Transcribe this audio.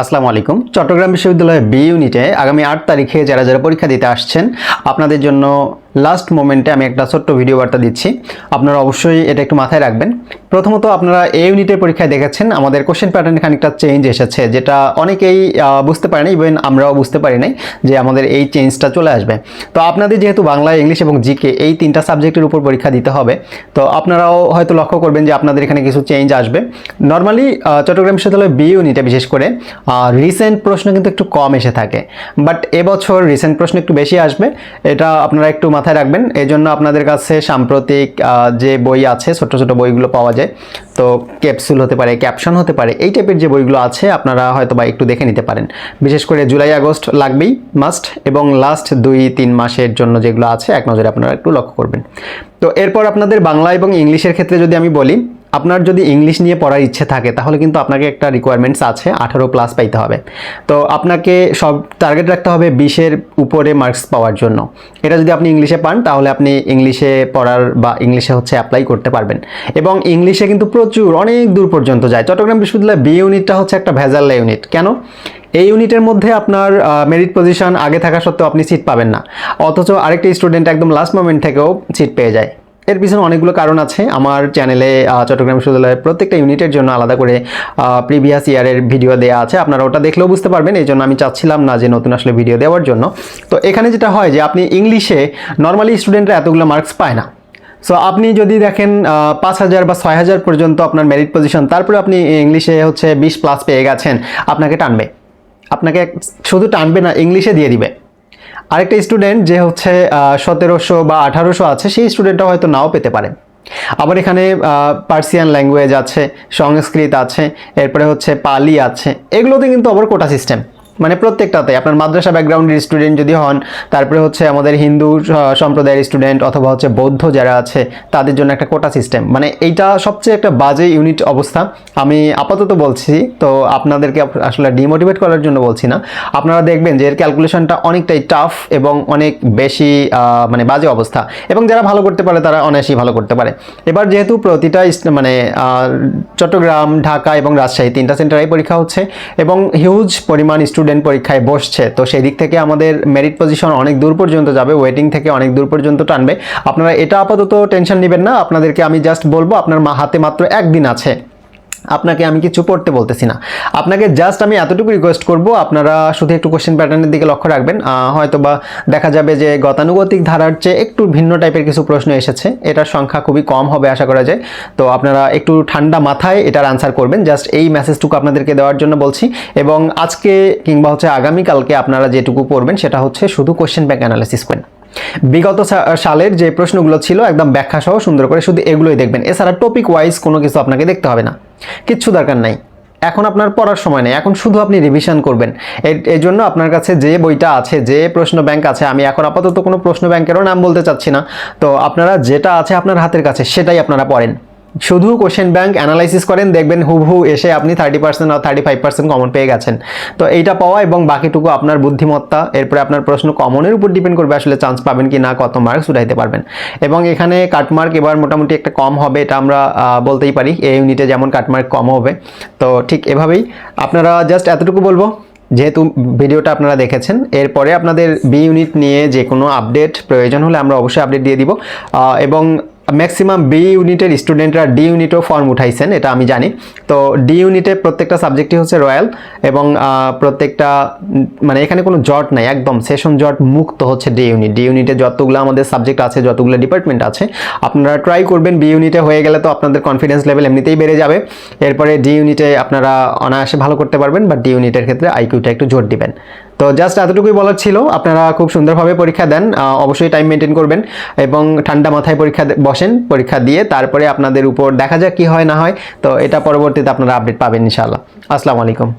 আসসালামু আলাইকুম। চট্টগ্রাম বিশ্ববিদ্যালয়ের বি ইউনিটে আগামী আট তারিখে যারা যারা পরীক্ষা দিতে আসছেন, আপনাদের জন্য লাস্ট মোমেন্টে আমি একটা ছোট্ট ভিডিও বার্তা দিচ্ছি। আপনারা অবশ্যই এটা একটু মাথায় রাখবেন। প্রথমত আপনারা এই ইউনিটের পরীক্ষায় দেখেছেন, আমাদের কোশ্চেন প্যাটার্নে খানিকটা চেঞ্জ এসেছে, যেটা অনেকেই বুঝতে পারেনি ইভেন আমরাও বুঝতে পারি নাই যে আমাদের এই চেঞ্জটা চলে আসবে। তো আপনাদের যেহেতু বাংলা, ইংলিশ এবং জিকে এই তিনটা সাবজেক্টের উপর পরীক্ষা দিতে হবে, তো আপনারাও হয়তো লক্ষ্য করবেন যে আপনাদের এখানে কিছু চেঞ্জ আসবে। নর্মালি চট্টগ্রাম বিশ্ববিদ্যালয় বি ইউনিটে বিশেষ করে রিসেন্ট প্রশ্ন কিন্তু একটু কম এসে থাকে বাট এবছর রিসেন্ট প্রশ্ন একটু বেশি আসবে, এটা আপনারা একটু মাথায় রাখবেন। এই জন্য আপনাদের কাছে সাম্প্রতিক যে বই আছে ছোট ছোট বইগুলো পাওয়া যায়। তো ক্যাপসুল হতে পারে, ক্যাপশন হতে পারে, এই টাইপের যে বইগুলো আছে, আপনারা হয়তো বা একটু দেখে নিতে পারেন। বিশেষ করে জুলাই, আগস্ট লাগবেই মাস্ট এবং লাস্ট দুই, তিন মাসের জন্য যেগুলো আছে, এক নজরে আপনারা একটু লক্ষ্য করবেন। তো এরপর আপনাদের বাংলা এবং ইংলিশের ক্ষেত্রে যদি আমি বলি আপনার যদি ইংলিশ নিয়ে পড়ার ইচ্ছে থাকে, তাহলে কিন্তু আপনাকে একটা রিকোয়ারমেন্টস আছে, আঠারো প্লাস পাইতে হবে। তো আপনাকে সব টার্গেট রাখতে হবে বিশের উপরে মার্কস পাওয়ার জন্য। এটা যদি আপনি ইংলিশে পান, তাহলে আপনি ইংলিশে পড়ার বা ইংলিশে হচ্ছে অ্যাপ্লাই করতে পারবেন। এবং ইংলিশে কিন্তু প্রচুর, অনেক দূর পর্যন্ত যায়। চট্টগ্রাম বিশ্ববিদ্যালয় বি ইউনিটটা হচ্ছে একটা ভেজাল ইউনিট কেন? এই ইউনিটের মধ্যে আপনার মেরিট পজিশন আগে থাকা সত্ত্বেও আপনি সিট পাবেন না। অথচ আরেকটা স্টুডেন্ট একদম লাস্ট মোমেন্ট থেকেও সিট পেয়ে যায়। এর পিছনে অনেকগুলো কারণ আছে। আমার চ্যানেলে চট্টগ্রাম বিশ্ববিদ্যালয়ের প্রত্যেকটা ইউনিটের জন্য আলাদা করে প্রিভিয়াস ইয়ারের ভিডিও দেওয়া আছে। আপনারা ওটা দেখলেও বুঝতে পারবেন। এই জন্য আমি চাচ্ছিলাম না যে নতুন আসলে ভিডিও দেওয়ার জন্য। তো এখানে যেটা হয় যে, আপনি ইংলিশে নর্মালি স্টুডেন্টরা এতগুলো মার্কস পায় না। সো আপনি যদি দেখেন পাঁচ হাজার বা ছয় হাজার পর্যন্ত আপনার মেরিট পজিশন তারপরে আপনি ইংলিশে হচ্ছে বিশ প্লাস পেয়ে গেছেন, আপনাকে টানবে। আপনাকে শুধু টানবে না ইংলিশে দিয়ে দিবে। আরেকটা স্টুডেন্ট যে হচ্ছে সতেরোশো বা আঠারোশো আছে, সেই স্টুডেন্টটা হয়তো নাও পেতে পারে। আবার এখানে পার্সিয়ান ল্যাঙ্গুয়েজ আছে, সংস্কৃত আছে, এরপরে হচ্ছে পালি আছে, এগুলোতে কিন্তু আবার কোটা সিস্টেম মানে প্রত্যেকটাতে। আপনার মাদ্রাসা ব্যাকগ্রাউন্ডের স্টুডেন্ট যদি হন, তারপরে হচ্ছে আমাদের হিন্দু সম্প্রদায়ের স্টুডেন্ট অথবা হচ্ছে বৌদ্ধ যারা আছে, তাদের জন্য একটা কোটা সিস্টেম মানে এইটা সবচেয়ে একটা বাজে ইউনিট অবস্থা। আমি আপাতত বলছি, তো আপনাদেরকে আসলে ডিমোটিভেট করার জন্য বলছি না। আপনারা দেখবেন যে এর ক্যালকুলেশনটা অনেকটাই টাফ এবং অনেক বেশি মানে বাজে অবস্থা। এবং যারা ভালো করতে পারে, তারা অনায়াসই ভালো করতে পারে। এবার যেহেতু প্রতিটা মানে চট্টগ্রাম, ঢাকা এবং রাজশাহী তিনটা সেন্টারেই পরীক্ষা হচ্ছে এবং হিউজ পরিমাণ স্টুডেন্ট পরীক্ষায় বসছে, তো সেই দিক থেকে আমাদের মেরিট পজিশন অনেক দূর পর্যন্ত যাবে ওয়েটিং থেকে অনেক দূর পর্যন্ত টানবে। আপনারা এটা আপাতত টেনশন নেবেন না, আপনাদেরকে আমি জাস্ট বলব, আপনার মা হাতে মাত্র একদিন আছে। আপনাকে আমি কিছু পড়তে বলতেছি না। আপনাকে জাস্ট আমি এতটুকু রিকোয়েস্ট করব, আপনারা শুধু একটু কোশ্চেন প্যাটার্নের দিকে লক্ষ্য রাখবেন। হয়তো বা দেখা যাবে যে গতানুগতিক ধারার চেয়ে একটু ভিন্ন টাইপের কিছু প্রশ্ন এসেছে। এটার সংখ্যা খুবই কম হবে আশা করা যায়। তো আপনারা একটু ঠান্ডা মাথায় এটার আনসার করবেন। জাস্ট এই মেসেজটুকু আপনাদেরকে দেওয়ার জন্য বলছি। এবং আজকে কিংবা হচ্ছে আগামীকালকে আপনারা যেটুকু পড়বেন, সেটা হচ্ছে শুধু কোশ্চেন ব্যাংক অ্যানালাইসিস করেন বিগত সালের যে প্রশ্নগুলো ছিল, একদম ব্যাখ্যা সহ সুন্দর করে শুধু এগুলোই দেখবেন। এছাড়া টপিক ওয়াইজ কোনো কিছু আপনাকে দেখতে হবে না। কিচ্ছু দরকার নাই। এখন আপনার পড়ার সময় নেই। এখন শুধু আপনি রিভিশন করবেন। এই জন্য আপনার কাছে যে বইটা আছে, যে প্রশ্ন ব্যাংক আছে, আমি এখন আপাতত কোনো প্রশ্ন ব্যাংকেরও নাম বলতে চাচ্ছি না। তো আপনারা যেটা আছে আপনার হাতের কাছে, সেটাই আপনারা পড়েন। শুধু কোশ্চেন ব্যাংক অ্যানালাইসিস করেন, দেখবেন হুবহু এসে আপনি থার্টি পার্সেন্ট আর থার্টি ফাইভ পার্সেন্ট কমন পেয়ে গেছেন। তো এইটা পাওয়া এবং বাকিটুকু আপনার বুদ্ধিমত্তা, এরপরে আপনার প্রশ্ন কমনের উপর ডিপেন্ড করবে আসলে চান্স পাবেন কি না, কত মার্কস উঠাইতে পারবেন। এবং এখানে কাটমার্ক এবার মোটামুটি একটা কম হবে, এটা আমরা বলতেই পারি এই ইউনিটে যেমন কাটমার্ক কম হবে। তো ঠিক এভাবেই আপনারা জাস্ট এতটুকু বলব, যেহেতু ভিডিওটা আপনারা দেখেছেন, এরপরে আপনাদের বি ইউনিট নিয়ে যে কোনো আপডেট প্রয়োজন হলে আমরা অবশ্যই আপডেট দিয়ে দিব। এবং ম্যাক্সিমাম বি ইউনিটের স্টুডেন্টরা ডি ইউনিটও ফর্ম উঠাইছেন, এটা আমি জানি। তো ডি ইউনিটে প্রত্যেকটা সাবজেক্টই হচ্ছে রয়্যাল এবং প্রত্যেকটা মানে এখানে কোনো জট নাই, একদম সেশন জট মুক্ত হচ্ছে ডি ইউনিট ডি ইউনিটে যতগুলো আমাদের সাবজেক্ট আছে, যতগুলো ডিপার্টমেন্ট আছে, আপনারা ট্রাই করবেন বি ইউনিটে হয়ে গেলে তো আপনাদের কনফিডেন্স লেভেল এমনিতেই বেড়ে যাবে। এরপরে ডি ইউনিটে আপনারা অনায়াসে ভালো করতে পারবেন বা ডি ইউনিটের ক্ষেত্রে আইকিউটা একটু জোর দিবেন। তো জাস্ট এতটুকুই বলার ছিল। আপনারা খুব সুন্দরভাবে পরীক্ষা দেন। অবশ্যই টাইম মেনটেন করবেন এবং ঠান্ডা মাথায় পরীক্ষা বসেন, পরীক্ষা দিয়ে তারপরে আপনাদের উপর দেখা যাক কি হয় না হয়। তো এটা পরবর্তীতে আপনারা আপডেট পাবেন ইনশাআল্লাহ। আসসালামু আলাইকুম।